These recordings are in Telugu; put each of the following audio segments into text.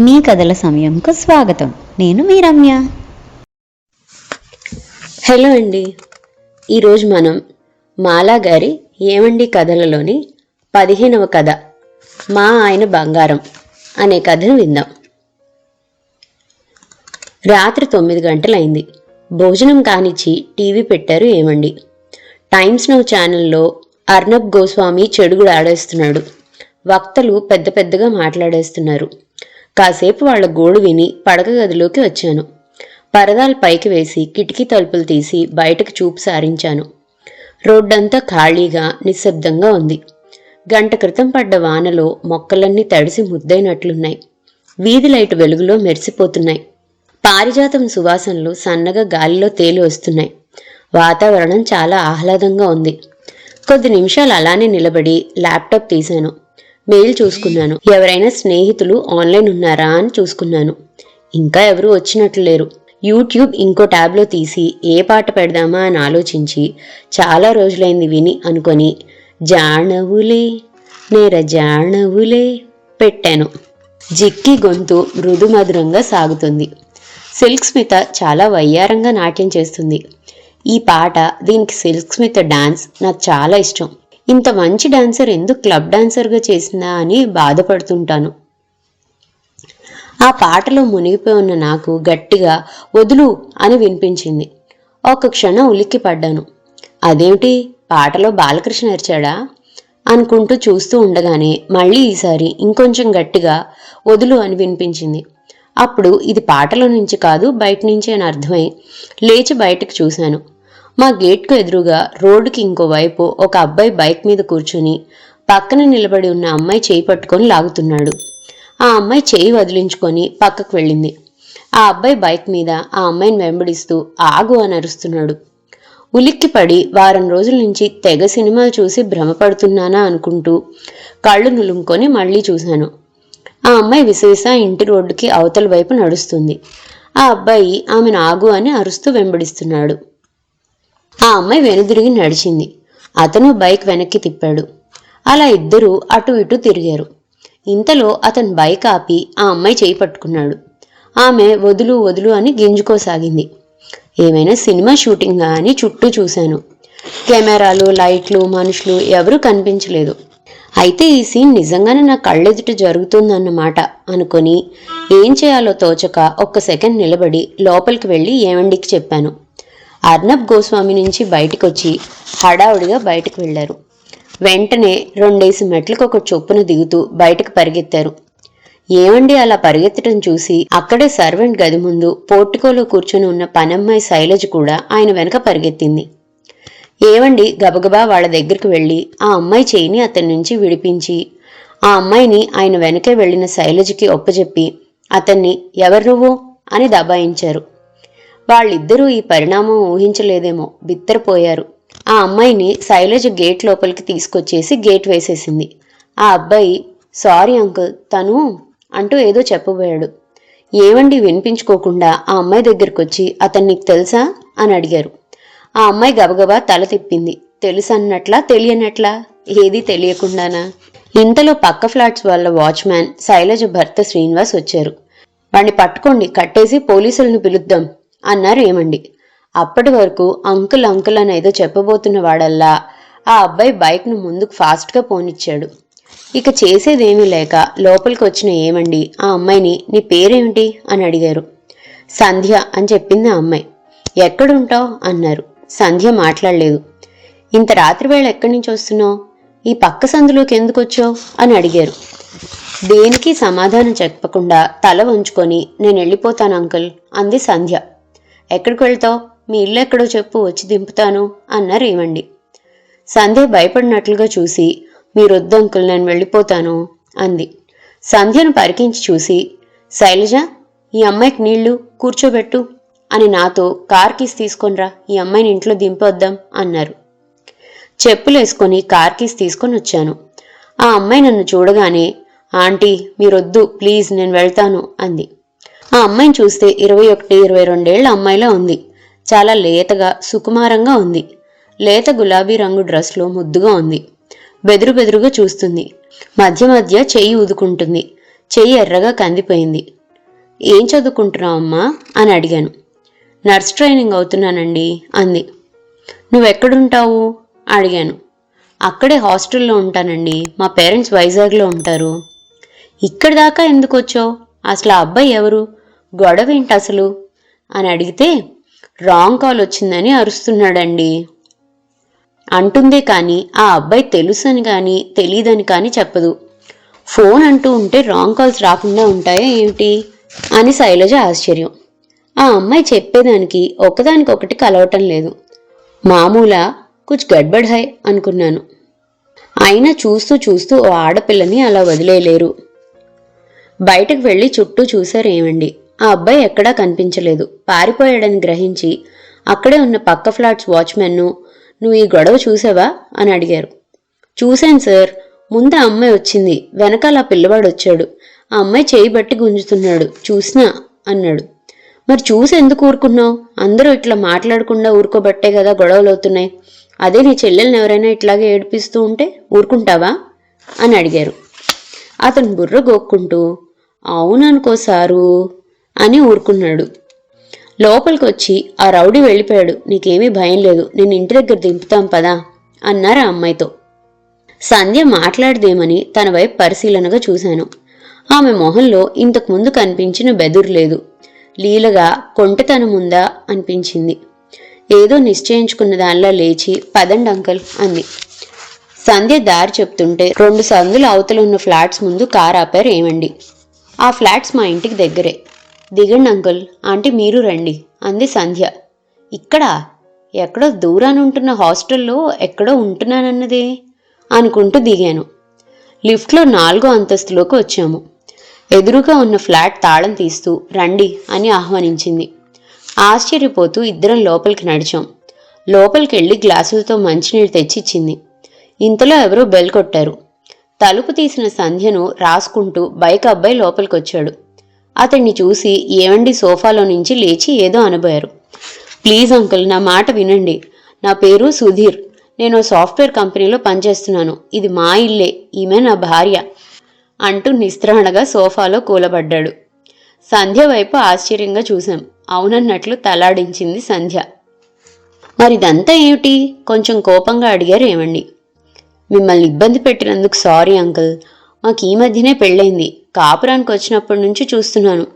మీ కథల సమయంకు స్వాగతం. నేను మీ రమ్య హలో అండి. ఈరోజు మనం మాలా గారి ఏమండి కథలలోని పదిహేనవ కథ మా ఆయన బంగారం అనే కథను విందాం. రాత్రి తొమ్మిది గంటలైంది. భోజనం కానిచ్చి టీవీ పెట్టారు ఏమండి. టైమ్స్ నౌ ఛానల్లో అర్నబ్ గోస్వామి చెడుగుడు ఆడేస్తున్నాడు. వక్తలు పెద్ద పెద్దగా మాట్లాడేస్తున్నారు. కాసేపు వాళ్ళ గోడు విని పడక గదిలోకి వచ్చాను. పరదాలు పైకి వేసి కిటికీ తలుపులు తీసి బయటకు చూపు సారించాను. రోడ్డంతా ఖాళీగా నిశ్శబ్దంగా ఉంది. గంట క్రితం పడ్డ వానలో మొక్కలన్నీ తడిసి ముద్దైనట్లున్నాయి. వీధి లైట్ వెలుగులో మెరిసిపోతున్నాయి. పారిజాతం సువాసనలు సన్నగా గాలిలో తేలి వస్తున్నాయి. వాతావరణం చాలా ఆహ్లాదంగా ఉంది. కొద్ది నిమిషాలు అలానే నిలబడి ల్యాప్టాప్ తీశాను. మెయిల్ చూసుకున్నాను. ఎవరైనా స్నేహితులు ఆన్లైన్ ఉన్నారా అని చూసుకున్నాను. ఇంకా ఎవరూ వచ్చినట్లు లేరు. యూట్యూబ్ ఇంకో ట్యాబ్లో తీసి ఏ పాట పెడదామా అని ఆలోచించి చాలా రోజులైంది విని అనుకొని జాణవులే నేర జాణవులే పెట్టాను. జిక్కి గొంతు మృదుమధురంగా సాగుతుంది. సిల్క్ స్మిత చాలా వయ్యారంగా నాట్యం చేస్తుంది. ఈ పాట దీనికి సిల్క్ స్మిత డాన్స్ నాకు చాలా ఇష్టం. ఇంత మంచి డాన్సర్ ఎందుకు క్లబ్ డాన్సర్గా చేసిందా అని బాధపడుతుంటాను. ఆ పాటలో మునిగిపోయి ఉన్న నాకు గట్టిగా వదులు అని వినిపించింది. ఒక క్షణం ఉలిక్కి పడ్డాను. అదేమిటి పాటలో బాలకృష్ణ అరిచాడా? అనుకుంటూ చూస్తూ ఉండగానే మళ్ళీ ఈసారి ఇంకొంచెం గట్టిగా వదులు అని వినిపించింది. అప్పుడు ఇది పాటలో నుంచి కాదు బయట నుంచి అని అర్థమై లేచి బయటకు చూశాను. మా గేట్కు ఎదురుగా రోడ్డుకి ఇంకోవైపు ఒక అబ్బాయి బైక్ మీద కూర్చుని పక్కన నిలబడి ఉన్న అమ్మాయి చేయి పట్టుకొని లాగుతున్నాడు. ఆ అమ్మాయి చేయి వదిలించుకొని పక్కకు వెళ్ళింది. ఆ అబ్బాయి బైక్ మీద ఆ అమ్మాయిని వెంబడిస్తూ ఆగు అని అరుస్తున్నాడు. ఉలిక్కిపడి వారం రోజుల నుంచి తెగ సినిమాలు చూసి భ్రమపడుతున్నానా అనుకుంటూ కళ్ళు నులుముకొని మళ్ళీ చూశాను. ఆ అమ్మాయి విసవిస ఇంటి రోడ్డుకి అవతల వైపు నడుస్తుంది. ఆ అబ్బాయి ఆమెను ఆగు అని అరుస్తూ వెంబడిస్తున్నాడు. ఆ అమ్మాయి వెనుదిరిగి నడిచింది. అతను బైక్ వెనక్కి తిప్పాడు. అలా ఇద్దరూ అటు ఇటు తిరిగారు. ఇంతలో అతను బైక్ ఆపి ఆ అమ్మాయి చేయి పట్టుకున్నాడు. ఆమె వదులు వదులు అని గింజుకోసాగింది. ఏమైనా సినిమా షూటింగా అని చుట్టూ చూశాను. కెమెరాలు లైట్లు మనుషులు ఎవరూ కనిపించలేదు. అయితే ఈ సీన్ నిజంగానే నా కళ్ళెదుట జరుగుతుందన్నమాట అనుకొని ఏం చేయాలో తోచక ఒక్క సెకండ్ నిలబడి లోపలికి వెళ్ళి ఏమండికి చెప్పాను. అర్నబ్ గోస్వామి నుంచి బయటకొచ్చి హడావుడిగా బయటకు వెళ్ళారు వెంటనే రెండేసి మెట్లకు ఒక చొప్పున దిగుతూ బయటకు పరిగెత్తారు. ఏమండి అలా పరిగెత్తడం చూసి అక్కడే సర్వెంట్ గది ముందు పోర్టికోలో కూర్చొని ఉన్న పనమ్మాయి శైలజ కూడా ఆయన వెనక పరిగెత్తింది. ఏవండి గబగబా వాళ్ళ దగ్గరికి వెళ్ళి ఆ అమ్మాయి చేయిని అతని నుంచి విడిపించి ఆ అమ్మాయిని ఆయన వెనకే వెళ్ళిన శైలజకి ఒప్పజెప్పి అతన్ని ఎవరు నువ్వు? అని దబాయించారు. వాళ్ళిద్దరూ ఈ పరిణామం ఊహించలేదేమో. బిత్తరపోయారు. ఆ అమ్మాయిని శైలజ గేట్ లోపలికి తీసుకొచ్చేసి గేట్ వేసేసింది. ఆ అబ్బాయి సారీ అంకుల్ తను అంటూ ఏదో చెప్పబోయాడు. ఏవండి వినిపించుకోకుండా ఆ అమ్మాయి దగ్గరికి వచ్చి అతను నీకు తెలుసా? అని అడిగారు. ఆ అమ్మాయి గబగబా తల తిప్పింది. తెలుసన్నట్లా తెలియనట్లా? ఏది తెలియకుండానా? ఇంతలో పక్క ఫ్లాట్స్ వాళ్ళ వాచ్మ్యాన్ శైలజ భర్త శ్రీనివాస్ వచ్చారు. వాణ్ణి పట్టుకోండి కట్టేసి పోలీసులను పిలుద్దాం. అన్నారు ఏమండి. అప్పటి వరకు అంకుల్ అంకుల్ అని ఏదో చెప్పబోతున్న వాడల్లా ఆ అబ్బాయి బైక్ను ముందుకు ఫాస్ట్గా పోనిచ్చాడు. ఇక చేసేదేమీ లేక లోపలికి వచ్చిన ఏమండి ఆ అమ్మాయిని నీ పేరేమిటి? అని అడిగారు. సంధ్య అని చెప్పింది ఆ అమ్మాయి. ఎక్కడుంటావు? అన్నారు. సంధ్య మాట్లాడలేదు. ఇంత రాత్రి వేళ ఎక్కడి నుంచి వస్తున్నావు? ఈ పక్క సందులోకి ఎందుకు వచ్చావు అని అడిగారు. దేనికి సమాధానం చెప్పకుండా తల వంచుకొని నేను వెళ్ళిపోతాను అంకుల్ అంది సంధ్య. ఎక్కడికి వెళ్తావు? మీ ఇల్లు ఎక్కడో చెప్పు వచ్చి దింపుతాను అన్నారు ఏమండి. సంధ్య భయపడినట్లుగా చూసి మీరొద్దు అంకుల్ నేను వెళ్ళిపోతాను అంది. సంధ్యను పరికించి చూసి శైలజ ఈ అమ్మాయికి నీళ్ళు కూర్చోబెట్టు అని నాతో కార్ కీస్ తీసుకొనిరా ఈ అమ్మాయిని ఇంట్లో దింపొద్దాం అన్నారు. చెప్పులేసుకొని కార్ కీస్ తీసుకొని వచ్చాను. ఆ అమ్మాయి నన్ను చూడగానే ఆంటీ మీరొద్దు ప్లీజ్ నేను వెళ్తాను అంది. ఆ అమ్మాయిని చూస్తే ఇరవై ఒకటి ఇరవై రెండేళ్ళ అమ్మాయిలా ఉంది. చాలా లేతగా సుకుమారంగా ఉంది. లేత గులాబీ రంగు డ్రెస్లో ముద్దుగా ఉంది. బెదురు బెదురుగా చూస్తుంది. మధ్య మధ్య చెయ్యి ఊదుకుంటుంది. చెయ్యి ఎర్రగా కందిపోయింది. ఏం చదువుకుంటున్నావు అమ్మా? అని అడిగాను. నర్స్ ట్రైనింగ్ అవుతున్నానండి అంది. నువ్వెక్కడుంటావు? అడిగాను. అక్కడే హాస్టల్లో ఉంటానండి. మా పేరెంట్స్ వైజాగ్లో ఉంటారు. ఇక్కడి దాకా ఎందుకు వచ్చావు? అసలు ఆ అబ్బాయి ఎవరు? గొడవ ఏంటి అసలు అని అడిగితే రాంగ్ కాల్ వచ్చిందని అరుస్తున్నాడండి. అంటుందే కానీ ఆ అబ్బాయి తెలుసని కానీ తెలియదని కానీ చెప్పదు. ఫోన్ అంటూ ఉంటే రాంగ్ కాల్స్ రాకుండా ఉంటాయా ఏమిటి? అని శైలజ ఆశ్చర్యం. ఆ అమ్మాయి చెప్పేదానికి ఒకదానికొకటి కలవటం లేదు. మామూలా కుచ్ గడ్బడ్ హై అనుకున్నాను. అయినా చూస్తూ చూస్తూ ఓ ఆడపిల్లని అలా వదిలేయలేరు బయటకు వెళ్ళి చుట్టూ చూశారేమండి? ఆ అబ్బాయి ఎక్కడా కనిపించలేదు. పారిపోయాడని గ్రహించి అక్కడే ఉన్న పక్క ఫ్లాట్స్ వాచ్మెన్ను నువ్వు ఈ గొడవ చూసావా? అని అడిగారు. చూశాను సార్. ముందు ఆ అమ్మాయి వచ్చింది. వెనకాల ఆ పిల్లవాడు వచ్చాడు. ఆ అమ్మాయి చేయి బట్టి గుంజుతున్నాడు. చూసినా? అన్నాడు. మరి చూసి ఎందుకు ఊరుకున్నావు? అందరూ ఇట్లా మాట్లాడకుండా ఊరుకోబట్టే కదా గొడవలు అవుతున్నాయి. అదే నీ చెల్లెల్ని ఎవరైనా ఇట్లాగే ఏడిపిస్తూ ఉంటే ఊరుకుంటావా? అని అడిగారు. అతను బుర్ర గోక్కుంటూ అవుననుకో సారు. అని ఊరుకున్నాడు. లోపలికి వచ్చి ఆ రౌడీ వెళ్ళిపోయాడు. నీకేమీ భయం లేదు. నేను ఇంటి దగ్గర దింపుతాం పదా అన్నారు ఆ అమ్మాయితో. సంధ్య మాట్లాడదేమని తన వైపు పరిశీలనగా చూశాను. ఆమె మొహంలో ఇంతకు ముందు కనిపించిన బెదురు లేదు. లీలగా కొంటెతనముందా అనిపించింది. ఏదో నిశ్చయించుకున్న దానిలా లేచి పదండి అంకల్ అంది. సంధ్య దారి చెప్తుంటే రెండు సందుల అవతల ఉన్న ఫ్లాట్స్ ముందు కార్ ఆపారు ఏమండి. ఆ ఫ్లాట్స్ మా ఇంటికి దగ్గరే. దిగండి అంకుల్ ఆంటీ మీరు రండి అంది సంధ్య. ఇక్కడ? ఎక్కడో దూరాన ఉంటున్న హాస్టల్లో ఎక్కడో ఉంటున్నానన్నదే అనుకుంటూ దిగాను. లిఫ్ట్లో నాలుగో అంతస్తులోకి వచ్చాము. ఎదురుగా ఉన్న ఫ్లాట్ తాళం తీస్తూ రండి అని ఆహ్వానించింది. ఆశ్చర్యపోతూ ఇద్దరం లోపలికి నడిచాం. లోపలికి వెళ్ళి గ్లాసులతో మంచినీళ్ళు తెచ్చిచ్చింది. ఇంతలో ఎవరో బెల్ కొట్టారు. తలుపు తీసిన సంధ్యను రాసుకుంటూ బైక్ అబ్బాయి లోపలికి వచ్చాడు అతన్ని చూసి ఏవండి సోఫాలో నుంచి లేచి ఏదో అనబోయారు. ప్లీజ్ అంకుల్ నా మాట వినండి. నా పేరు సుధీర్. నేను సాఫ్ట్వేర్ కంపెనీలో పనిచేస్తున్నాను. ఇది మా ఇల్లే. ఈమె నా భార్య అంటూ నిస్త్రాణగా సోఫాలో కూలబడ్డాడు. సంధ్య వైపు ఆశ్చర్యంగా చూశాం. అవునన్నట్లు తలాడించింది సంధ్య. మరిదంతా ఏమిటి? కొంచెం కోపంగా అడిగారు ఏమండి మిమ్మల్ని ఇబ్బంది పెట్టినందుకు సారీ అంకుల్. మాకు ఈ మధ్యనే పెళ్ళైంది. కాపురానికి వచ్చినప్పటి నుంచి చూస్తున్నాను.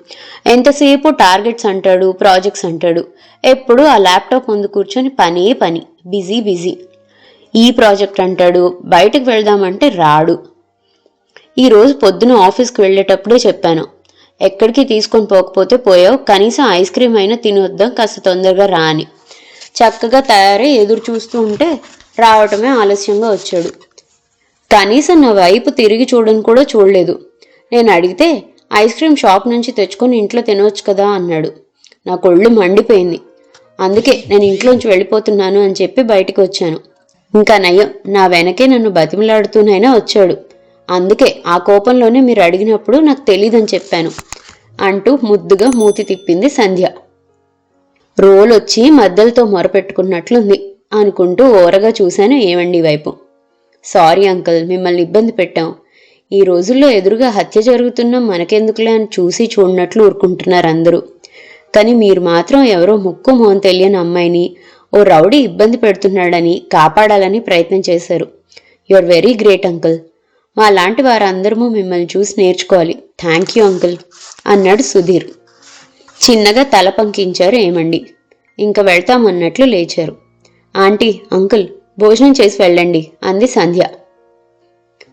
ఎంతసేపు టార్గెట్స్ అంటాడు ప్రాజెక్ట్స్ అంటాడు. ఎప్పుడు ఆ ల్యాప్టాప్ ముందు కూర్చొని పనే పని. Busy busy. ఈ ప్రాజెక్ట్ అంటాడు బయటకు వెళ్దామంటే రాడు. ఈరోజు పొద్దున ఆఫీస్కి వెళ్ళేటప్పుడే చెప్పాను. ఎక్కడికి తీసుకొని పోకపోతే పోయావు కనీసం ఐస్ క్రీమ్ అయినా తినొద్దాం కాస్త తొందరగా రా అని చక్కగా తయారై ఎదురు చూస్తూ ఉంటే రావటమే ఆలస్యంగా వచ్చాడు. కనీసం నా వైపు తిరిగి చూడని కూడా చూడలేదు. నేను అడిగితే ఐస్ క్రీమ్ షాప్ నుంచి తెచ్చుకొని ఇంట్లో తినవచ్చు కదా అన్నాడు. నా కొళ్ళు మండిపోయింది. అందుకే నేను ఇంట్లోంచి వెళ్ళిపోతున్నాను అని చెప్పి బయటికి వచ్చాను. ఇంకా నయ్యం నా వెనకే నన్ను బతిమలాడుతూనైనా వచ్చాడు. అందుకే ఆ కోపంలోనే మీరు అడిగినప్పుడు నాకు తెలీదని చెప్పాను అంటూ ముద్దుగా మూతి తిప్పింది సంధ్య. రోల్ వచ్చి మద్దలతో మొరపెట్టుకున్నట్లుంది అనుకుంటూ ఓరగా చూశాను ఏమండి వైపు. సారీ అంకుల్ మిమ్మల్ని ఇబ్బంది పెట్టాం. ఈ రోజుల్లో ఎదురుగా హత్య జరుగుతున్న మనకెందుకులే అని చూసి చూడనట్లు ఊరుకుంటున్నారు అందరూ. కానీ మీరు మాత్రం ఎవరో ముక్కు మొహం తెలియని అమ్మాయిని ఓ రౌడీ ఇబ్బంది పెడుతున్నాడని కాపాడాలని ప్రయత్నం చేశారు. You are very great uncle. మా లాంటి వారందరము మిమ్మల్ని చూసి నేర్చుకోవాలి. థ్యాంక్ యూ అంకుల్ అన్నాడు సుధీర్. చిన్నగా తల పంకించారు ఏమండి. ఇంక వెళ్తామన్నట్లు లేచారు. ఆంటీ అంకుల్ భోజనం చేసి వెళ్ళండి అంది సంధ్య.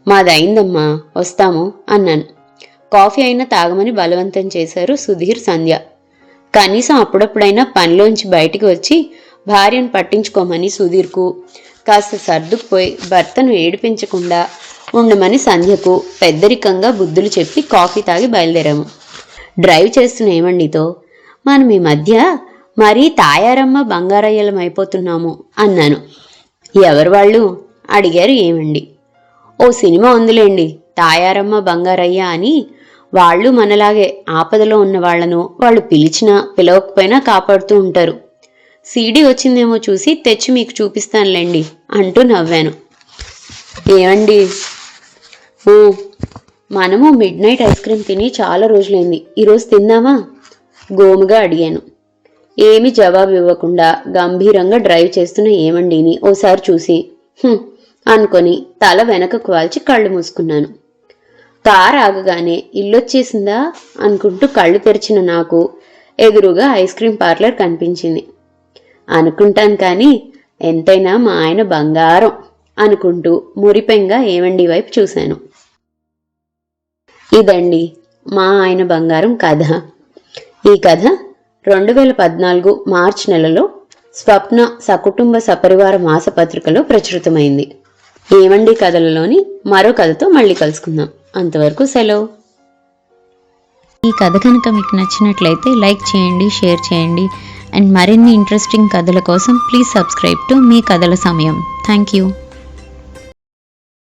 మాదయిందమ్మా వస్తాము అన్నాను. కాఫీ అయినా తాగమని బలవంతం చేశారు సుధీర్ సంధ్య. కనీసం అప్పుడప్పుడైనా పనిలోంచి బయటికి వచ్చి భార్యను పట్టించుకోమని సుధీర్కు కాస్త సర్దుకుపోయి భర్తను ఏడిపించకుండా ఉండమని సంధ్యకు పెద్దరికంగా బుద్ధులు చెప్పి కాఫీ తాగి బయలుదేరాము. డ్రైవ్ చేస్తున్న ఏమండితో మనం ఈ మధ్య మరీ తాయారమ్మ బంగారయ్యలం అయిపోతున్నాము అన్నాను. ఎవరు వాళ్ళు? అడిగారు ఏమండి. ఓ సినిమా ఉందిలేండి తాయారమ్మ బంగారయ్య అని. వాళ్ళు మనలాగే ఆపదలో ఉన్న వాళ్ళను వాళ్ళు పిలిచినా పిలవకపోయినా కాపాడుతూ ఉంటారు. సీడీ వచ్చిందేమో చూసి తెచ్చి మీకు చూపిస్తానులేండి అంటూ నవ్వాను. ఏమండి? ఓ మనము మిడ్ నైట్ ఐస్ క్రీమ్ తిని చాలా రోజులైంది ఈరోజు తిందామా? గోముగా అడిగాను. ఏమి జవాబు ఇవ్వకుండా గంభీరంగా డ్రైవ్ చేస్తున్న ఏమండిని ఓసారి చూసి అనుకొని తల వెనకకు వాల్చి కళ్ళు మూసుకున్నాను. కార్ ఆగగానే ఇల్లొచ్చేసిందా? అనుకుంటూ కళ్ళు తెరిచిన నాకు ఎదురుగా ఐస్ క్రీం పార్లర్ కనిపించింది. అనుకుంటాను కానీ ఎంతైనా మా ఆయన బంగారం అనుకుంటూ మురిపెంగా ఏమండి వైపు చూశాను. ఇదండి మా ఆయన బంగారం కథ. ఈ కథ రెండు వేల పద్నాలుగు మార్చ్ నెలలో స్వప్న సకుటుంబ సపరివార మాసపత్రికలో ప్రచురితమైంది. ఏమండి కథలలోని మరో కథతో మళ్ళీ కలుసుకుందాం. అంతవరకు సెలవు. ఈ కథ కనుక మీకు నచ్చినట్లయితే లైక్ చేయండి షేర్ చేయండి అండ్ మరిన్ని ఇంట్రెస్టింగ్ కథల కోసం ప్లీజ్ సబ్స్క్రైబ్ టు మీ కథల సమయం. Thank you.